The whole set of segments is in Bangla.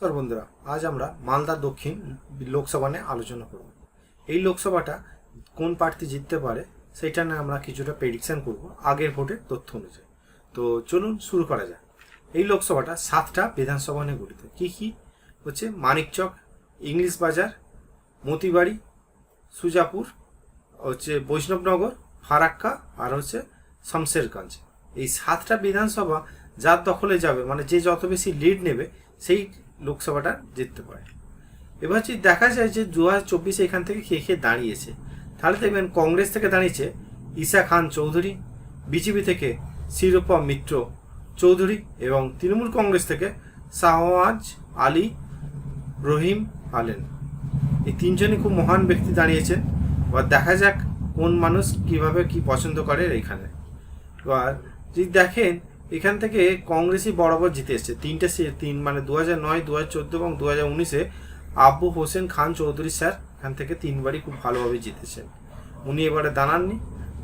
নমস্কার বন্ধুরা, আজ আমরা মালদা দক্ষিণ লোকসভা নিয়ে আলোচনা করব। এই লোকসভাটা কোন প্রার্থী জিততে পারে সেটা নিয়ে আমরা কিছুটা প্রেডিকশন করব আগের ভোটের তথ্য অনুযায়ী। তো চলুন শুরু করা যাক। এই লোকসভাটা সাতটা বিধানসভা নিয়ে গঠিত। কী কী? হচ্ছে মানিকচক, ইংলিশ বাজার, মতিবাড়ি, সুজাপুর, হচ্ছে বৈষ্ণবনগর, ফারাক্কা আর হচ্ছে শমশেরগঞ্জ। এই সাতটা বিধানসভা যার দখলে যাবে মানে যে যত বেশি লিড নেবে, সেই লোকসভাটা জিততে পারে। এবার যদি দেখা যায় যে দু হাজার চব্বিশে এখান থেকে কে খেয়ে দাঁড়িয়েছে, তাহলে দেখবেন কংগ্রেস থেকে দাঁড়িয়েছে ঈশা খান চৌধুরী, বিজেপি থেকে শিরোপা মিত্র চৌধুরী এবং তৃণমূল কংগ্রেস থেকে শাহওয়াজ আলী, রহিম আলেন। এই তিনজনই খুব মহান ব্যক্তি দাঁড়িয়েছেন। এবার দেখা যাক কোন মানুষ কীভাবে কি পছন্দ করে এইখানে এবার যদি দেখেন এখান থেকে কংগ্রেসই বরাবর জিতে এসছে। তিনটে তিন মানে দু হাজার নয় দু হাজার চোদ্দ এবং দু হাজার উনিশে আব্বু হোসেন খান চৌধুরী স্যার এখান থেকে তিনবারই খুব ভালোভাবে জিতেছেন। উনি এবারে দাঁড়াননি।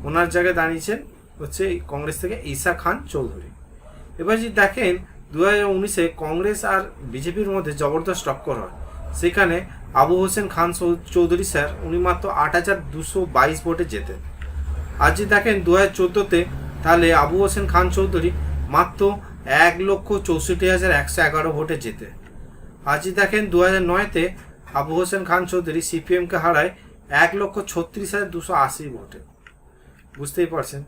ওনার জায়গায় দাঁড়িয়েছেন হচ্ছে কংগ্রেস থেকে ঈশা খান চৌধুরী। এবার যদি দেখেন দু হাজার উনিশে কংগ্রেস আর বিজেপির মধ্যে জবরদস্ত টক্কর হয়। সেখানে আবু হোসেন খান চৌধুরী স্যার উনি মাত্র আট হাজার দুশো বাইশ ভোটে জেতেন। আর যদি দেখেন দু হাজার চোদ্দোতে তাহলে আবু হোসেন খান চৌধুরী মাত্র এক লক্ষ চৌষট্টি হাজার একশো এগারো ভোটে জেতে। যদি দেখেন দু হাজার নয়তে আবু হোসেন খান চৌধুরী সিপিএমকে হারায় এক লক্ষ ছত্রিশ হাজার দুশো আশি ভোটে। বুঝতেই পারছেন?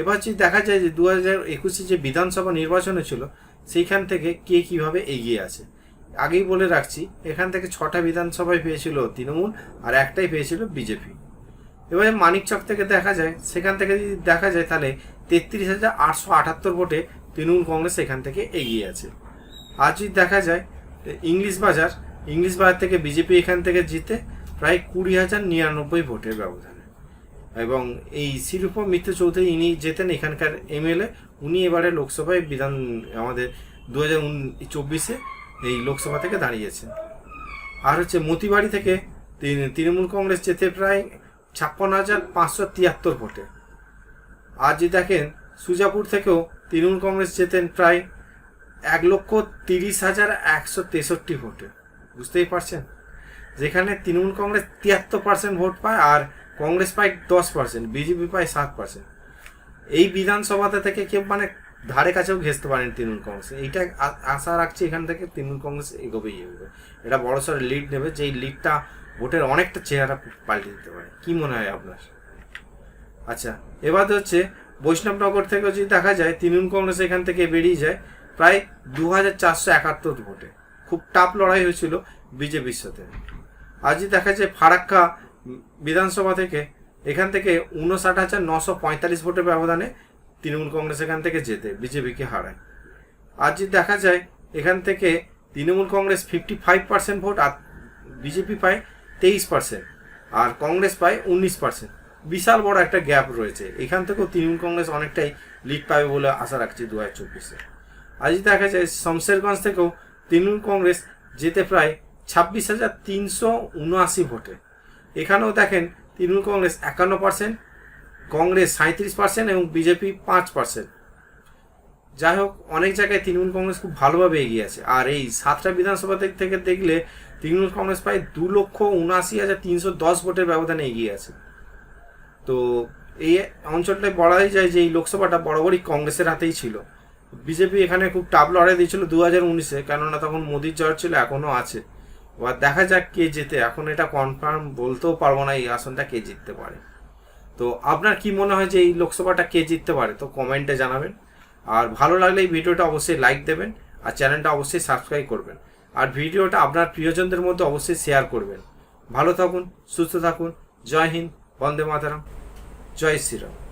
এবার যদি দেখা যায় যে দু হাজার একুশে যে বিধানসভা নির্বাচনে ছিল সেইখান থেকে কে কীভাবে এগিয়ে আছে? আগেই বলে রাখছি, এখান থেকে ছটা বিধানসভায় পেয়েছিল তৃণমূল আর একটাই পেয়েছিল বিজেপি। এবারে মানিকচক থেকে দেখা যায়, সেখান থেকে যদি দেখা যায় তাহলে তেত্রিশ হাজার আটশো আটাত্তর ভোটে তৃণমূল কংগ্রেস এখান থেকে এগিয়ে আছে। আর যদি দেখা যায় ইংলিশ বাজার ইংলিশ বাজার থেকে বিজেপি এখান থেকে জিতে প্রায় কুড়ি হাজার নিরানব্বই ভোটের ব্যবধানে। এবং এই শিরূপম মিত্র চৌধুরী ইনি যেতেন এখানকার এমএলএ উনি এবারে লোকসভায় বিধান, আমাদের দু হাজার চব্বিশে এই লোকসভা থেকে দাঁড়িয়েছেন। আর হচ্ছে মতিবাড়ি থেকে তৃণ- তৃণমূল কংগ্রেস যেতে প্রায় ছাপ্পান্ন হাজার পাঁচশো তিয়াত্তর ভোটে। আর যদি দেখেন, সুজাপুর থেকেও তৃণমূল কংগ্রেস যেতেন প্রায় এক লক্ষ তিরিশ হাজার একশো তেষট্টি ভোটে। বুঝতেই পারছেন? যেখানে তৃণমূল কংগ্রেস তিয়াত্তর পার্সেন্ট ভোট পায় আর কংগ্রেস পায় দশ পার্সেন্ট, বিজেপি পায় সাত পার্সেন্ট। এই বিধানসভাতে থেকে কেউ মানে ধারে কাছেও ঘেসতে পারেন তৃণমূল কংগ্রেস। এইটা আশা রাখছি এখান থেকে তৃণমূল কংগ্রেস এগোবেই এগোবে। এটা বড় সড় লিড নেবে, যেই লিডটা ভোটের অনেকটা চেহারা পাল্টে দিতে পারে। কি মনে হয় আপনার? আচ্ছা এবার হচ্ছে বৈষ্ণবনগর থেকে যদি দেখা যায়, তৃণমূল কংগ্রেস এখান থেকে বেরিয়ে যায় প্রায় দু হাজার চারশো একাত্তর ভোটে। খুব টাফ লড়াই হয়েছিল বিজেপির সাথে। আজ যদি দেখা যায় ফারাক্কা বিধানসভা থেকে, এখান থেকে উনষাট হাজার নশো পঁয়তাল্লিশ ভোটের ব্যবধানে তৃণমূল কংগ্রেস এখান থেকে জেতে বিজেপিকে হারায়। যদি দেখা যায়, এখান থেকে Trinamool Congress fifty five percent vote আর বিজেপি পায় তেইশ পার্সেন্ট আর কংগ্রেস পায় উনিশ পার্সেন্ট বিশাল বড় একটা গ্যাপ রয়েছে। এখান থেকেও তৃণমূল কংগ্রেস অনেকটাই লিড পাবে বলে আশা রাখছি দু হাজার চব্বিশে। আজ যদি দেখা যায়, শমশেরগঞ্জ থেকেও তৃণমূল কংগ্রেস যেতে প্রায় ছাব্বিশ হাজার তিনশো উনআশি ভোটে। এখানেও দেখেন, তৃণমূল কংগ্রেস একান্ন পার্সেন্ট কংগ্রেস সাঁত্রিশ পার্সেন্ট এবং বিজেপি পাঁচ পার্সেন্ট। যাই হোক, অনেক জায়গায় তৃণমূল কংগ্রেস খুব ভালোভাবে এগিয়ে আছে। আর এই সাতটা বিধানসভা থেকে দেখলে তৃণমূল কংগ্রেস প্রায় দু লক্ষ উনআশি হাজার তিনশো দশ ভোটের ব্যবধানে এগিয়ে আছে। তো এই অঞ্চলটায় বলাই যায় যে এই লোকসভাটা বরাবরই কংগ্রেসের হাতেই ছিল। বিজেপি এখানে খুব টাপ লড়াই দিয়েছিল দু হাজার উনিশে, কেননা তখন মোদির জ্বর ছিল, এখনও আছে। এবার দেখা যাক কে জেতে, এখন এটা কনফার্ম বলতেও পারব না এই আসনটা কে জিততে পারে। তো আপনার কি মনে হয় যে এই লোকসভাটা কে জিততে পারে? তো কমেন্টে জানাবেন। আর ভালো লাগলে এই ভিডিওটা অবশ্যই লাইক দেবেন আর চ্যানেলটা অবশ্যই সাবস্ক্রাইব করবেন। আর ভিডিওটা আপনার প্রিয়জনদের মধ্যে অবশ্যই শেয়ার করবেন। ভালো থাকুন, সুস্থ থাকুন। জয় হিন্দ, বন্দে মাতারাম। জয় শ্রীরাম।